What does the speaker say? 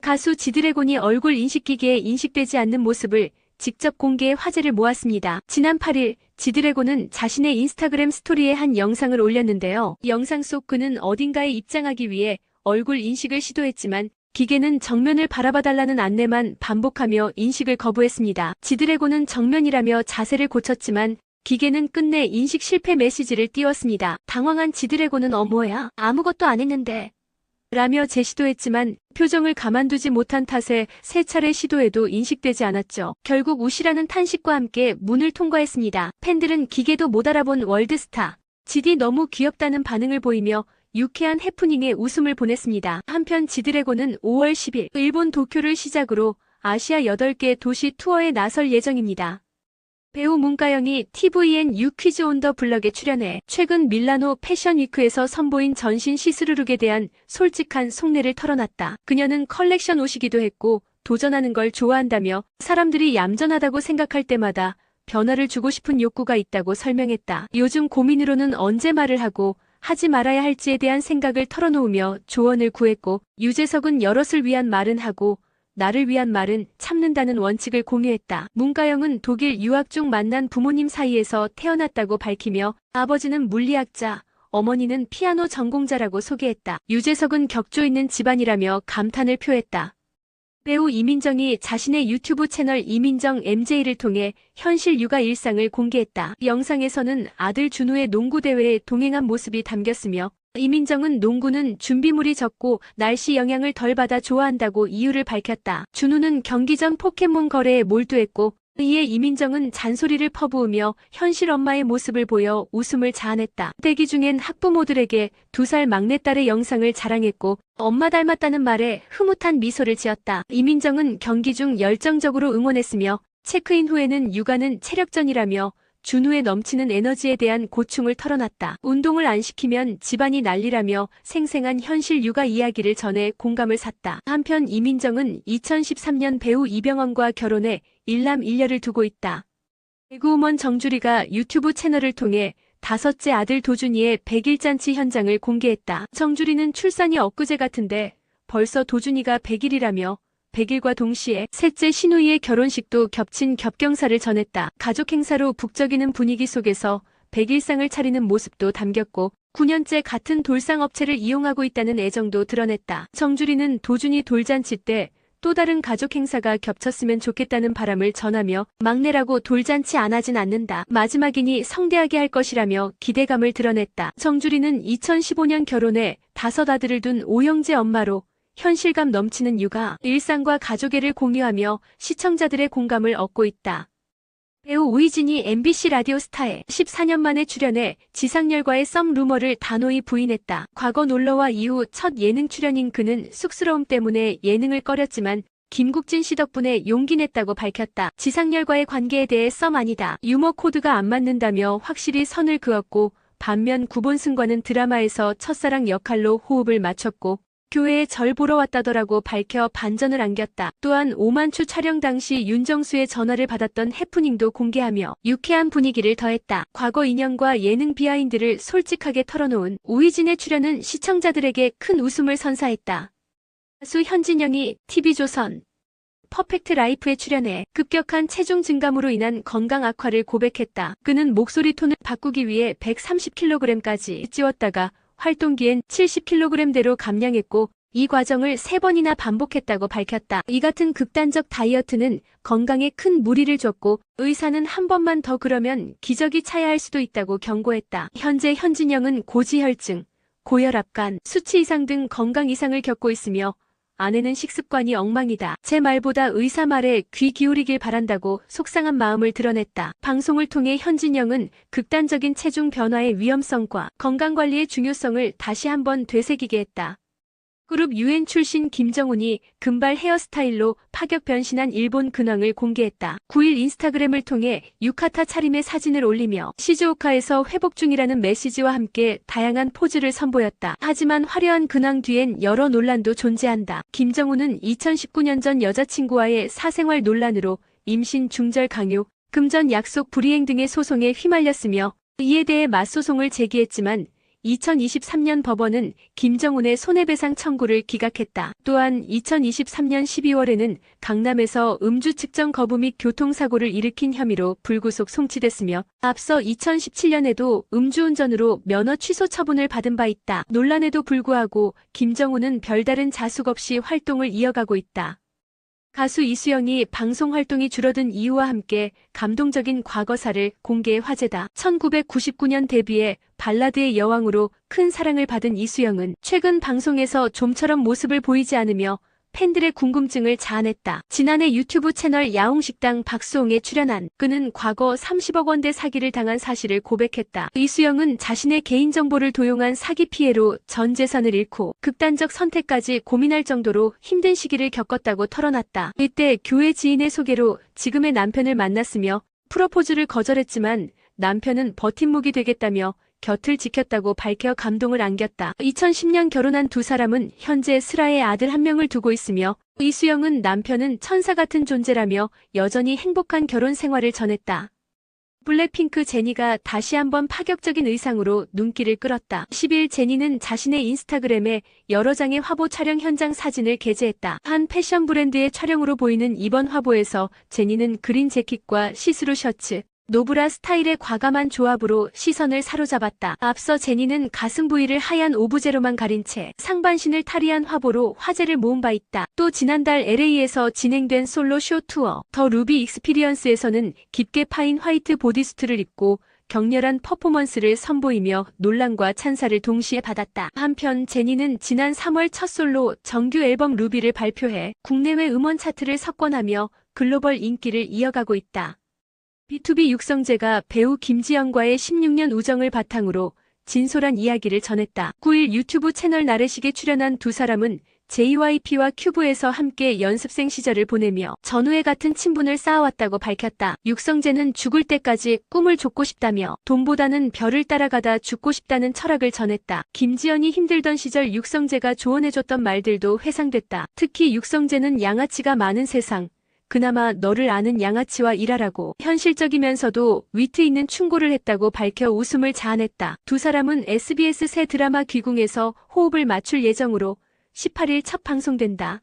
가수 지드래곤이 얼굴 인식기계에 인식되지 않는 모습을 직접 공개해 화제를 모았습니다. 지난 8일 지드래곤은 자신의 인스타그램 스토리에 한 영상을 올렸는데요. 영상 속 그는 어딘가에 입장하기 위해 얼굴 인식을 시도했지만 기계는 정면을 바라봐달라는 안내만 반복하며 인식을 거부했습니다. 지드래곤은 정면이라며 자세를 고쳤지만 기계는 끝내 인식 실패 메시지를 띄웠습니다. 당황한 지드래곤은 어머야 아무것도 안 했는데 라며 재시도했지만 표정을 가만두지 못한 탓에 세 차례 시도해도 인식되지 않았죠. 결국 우시라는 탄식과 함께 문을 통과했습니다. 팬들은 기계도 못 알아본 월드스타. 지디 너무 귀엽다는 반응을 보이며 유쾌한 해프닝에 웃음을 보냈습니다. 한편 지드래곤은 5월 10일 일본 도쿄를 시작으로 아시아 8개 도시 투어에 나설 예정입니다. 배우 문가영이 TVN 유퀴즈 온 더 블럭에 출연해 최근 밀라노 패션 위크에서 선보인 전신 시스루룩에 대한 솔직한 속내를 털어놨다. 그녀는 컬렉션 옷이기도 했고 도전하는 걸 좋아한다며 사람들이 얌전하다고 생각할 때마다 변화를 주고 싶은 욕구가 있다고 설명했다. 요즘 고민으로는 언제 말을 하고 하지 말아야 할지에 대한 생각을 털어놓으며 조언을 구했고 유재석은 여럿을 위한 말은 하고 나를 위한 말은 참는다는 원칙을 공유했다. 문가영은 독일 유학 중 만난 부모님 사이에서 태어났다고 밝히며 아버지는 물리학자, 어머니는 피아노 전공자라고 소개했다. 유재석은 격조 있는 집안이라며 감탄을 표했다. 배우 이민정이 자신의 유튜브 채널 이민정 MJ를 통해 현실 육아 일상을 공개했다. 영상에서는 아들 준우의 농구 대회에 동행한 모습이 담겼으며 이민정은 농구는 준비물이 적고 날씨 영향을 덜 받아 좋아한다고 이유를 밝혔다. 준우는 경기 전 포켓몬 거래에 몰두했고 이에 이민정은 잔소리를 퍼부으며 현실 엄마의 모습을 보여 웃음을 자아냈다. 대기 중엔 학부모들에게 두 살 막내딸의 영상을 자랑했고 엄마 닮았다는 말에 흐뭇한 미소를 지었다. 이민정은 경기 중 열정적으로 응원했으며 체크인 후에는 육아는 체력전이라며 준우의 넘치는 에너지에 대한 고충을 털어놨다. 운동을 안 시키면 집안이 난리라며 생생한 현실 육아 이야기를 전해 공감을 샀다. 한편 이민정은 2013년 배우 이병헌과 결혼해 일남 일녀를 두고 있다. 배구우먼 정주리가 유튜브 채널을 통해 다섯째 아들 도준이의 100일 잔치 현장을 공개했다. 정주리는 출산이 엊그제 같은데 벌써 도준이가 100일이라며 100일과 동시에 셋째 신우이의 결혼식도 겹친 겹경사를 전했다. 가족 행사로 북적이는 분위기 속에서 100일상을 차리는 모습도 담겼고 9년째 같은 돌상 업체를 이용하고 있다는 애정도 드러냈다. 정주리는 도준이 돌잔치 때 또 다른 가족 행사가 겹쳤으면 좋겠다는 바람을 전하며 막내라고 돌잔치 안 하진 않는다. 마지막이니 성대하게 할 것이라며 기대감을 드러냈다. 정주리는 2015년 결혼해 다섯 아들을 둔 오형제 엄마로 현실감 넘치는 육아, 일상과 가족애를 공유하며 시청자들의 공감을 얻고 있다. 배우 우이진이 MBC 라디오 스타에 14년 만에 출연해 지상렬과의 썸 루머를 단호히 부인했다. 과거 놀러와 이후 첫 예능 출연인 그는 쑥스러움 때문에 예능을 꺼렸지만 김국진 씨 덕분에 용기 냈다고 밝혔다. 지상렬과의 관계에 대해 썸 아니다. 유머 코드가 안 맞는다며 확실히 선을 그었고 반면 구본승과는 드라마에서 첫사랑 역할로 호흡을 맞췄고 교회에 절 보러 왔다더라고 밝혀 반전을 안겼다. 또한 오만추 촬영 당시 윤정수의 전화를 받았던 해프닝도 공개하며 유쾌한 분위기를 더했다. 과거 인연과 예능 비하인드를 솔직하게 털어놓은 우이진의 출연은 시청자들에게 큰 웃음을 선사했다. 가수 현진영이 TV조선 퍼펙트 라이프에 출연해 급격한 체중 증감으로 인한 건강 악화를 고백했다. 그는 목소리 톤을 바꾸기 위해 130kg까지 찌웠다가 활동기엔 70kg대로 감량했고 이 과정을 세 번이나 반복했다고 밝혔다. 이 같은 극단적 다이어트는 건강에 큰 무리를 줬고 의사는 한 번만 더 그러면 기적이 차야할 수도 있다고 경고했다. 현재 현진영은 고지혈증, 고혈압간, 수치 이상 등 건강 이상을 겪고 있으며 아내는 식습관이 엉망이다. 제 말보다 의사 말에 귀 기울이길 바란다고 속상한 마음을 드러냈다. 방송을 통해 현진영은 극단적인 체중 변화의 위험성과 건강관리의 중요성을 다시 한번 되새기게 했다. 그룹 UN 출신 김정훈이 금발 헤어스타일로 파격 변신한 일본 근황을 공개했다. 9일 인스타그램을 통해 유카타 차림의 사진을 올리며 시즈오카에서 회복 중이라는 메시지와 함께 다양한 포즈를 선보였다. 하지만 화려한 근황 뒤엔 여러 논란도 존재한다. 김정훈은 2019년 전 여자친구와의 사생활 논란으로 임신 중절 강요, 금전 약속 불이행 등의 소송에 휘말렸으며 이에 대해 맞소송을 제기했지만 2023년 법원은 김정은의 손해배상 청구를 기각했다. 또한 2023년 12월에는 강남에서 음주 측정 거부 및 교통사고를 일으킨 혐의로 불구속 송치됐으며 앞서 2017년에도 음주운전으로 면허 취소 처분을 받은 바 있다. 논란에도 불구하고 김정은은 별다른 자숙 없이 활동을 이어가고 있다. 가수 이수영이 방송 활동이 줄어든 이유와 함께 감동적인 과거사를 공개해 화제다. 1999년 데뷔해 발라드의 여왕으로 큰 사랑을 받은 이수영은 최근 방송에서 좀처럼 모습을 보이지 않으며 팬들의 궁금증을 자아냈다. 지난해 유튜브 채널 야옹식당 박수홍에 출연한 그는 과거 30억 원대 사기를 당한 사실을 고백했다. 이수영은 자신의 개인정보를 도용한 사기 피해로 전 재산을 잃고 극단적 선택까지 고민할 정도로 힘든 시기를 겪었다고 털어놨다. 이때 교회 지인의 소개로 지금의 남편을 만났으며 프로포즈를 거절했지만 남편은 버팀목이 되겠다며 곁을 지켰다고 밝혀 감동을 안겼다. 2010년 결혼한 두 사람은 현재 슬아의 아들 한 명을 두고 있으며 이수영은 남편은 천사 같은 존재라며 여전히 행복한 결혼 생활을 전했다. 블랙핑크 제니가 다시 한번 파격적인 의상으로 눈길을 끌었다. 10일 제니는 자신의 인스타그램에 여러 장의 화보 촬영 현장 사진을 게재했다. 한 패션 브랜드의 촬영으로 보이는 이번 화보에서 제니는 그린 재킷과 시스루 셔츠, 노브라 스타일의 과감한 조합으로 시선을 사로잡았다. 앞서 제니는 가슴 부위를 하얀 오브제로만 가린 채 상반신을 탈의한 화보로 화제를 모은 바 있다. 또 지난달 LA에서 진행된 솔로 쇼 투어 더 루비 익스피리언스에서는 깊게 파인 화이트 보디수트를 입고 격렬한 퍼포먼스를 선보이며 논란과 찬사를 동시에 받았다. 한편 제니는 지난 3월 첫 솔로 정규 앨범 루비를 발표해 국내외 음원 차트를 석권하며 글로벌 인기를 이어가고 있다. B2B 육성재가 배우 김지영과의 16년 우정을 바탕으로 진솔한 이야기를 전했다. 9일 유튜브 채널 나래식에 출연한 두 사람은 JYP와 큐브에서 함께 연습생 시절을 보내며 전우애 같은 친분을 쌓아왔다고 밝혔다. 육성재는 죽을 때까지 꿈을 쫓고 싶다며 돈보다는 별을 따라가다 죽고 싶다는 철학을 전했다. 김지연이 힘들던 시절 육성재가 조언해줬던 말들도 회상됐다. 특히 육성재는 양아치가 많은 세상, 그나마 너를 아는 양아치와 일하라고 현실적이면서도 위트 있는 충고를 했다고 밝혀 웃음을 자아냈다. 두 사람은 SBS 새 드라마 귀궁에서 호흡을 맞출 예정으로 18일 첫 방송된다.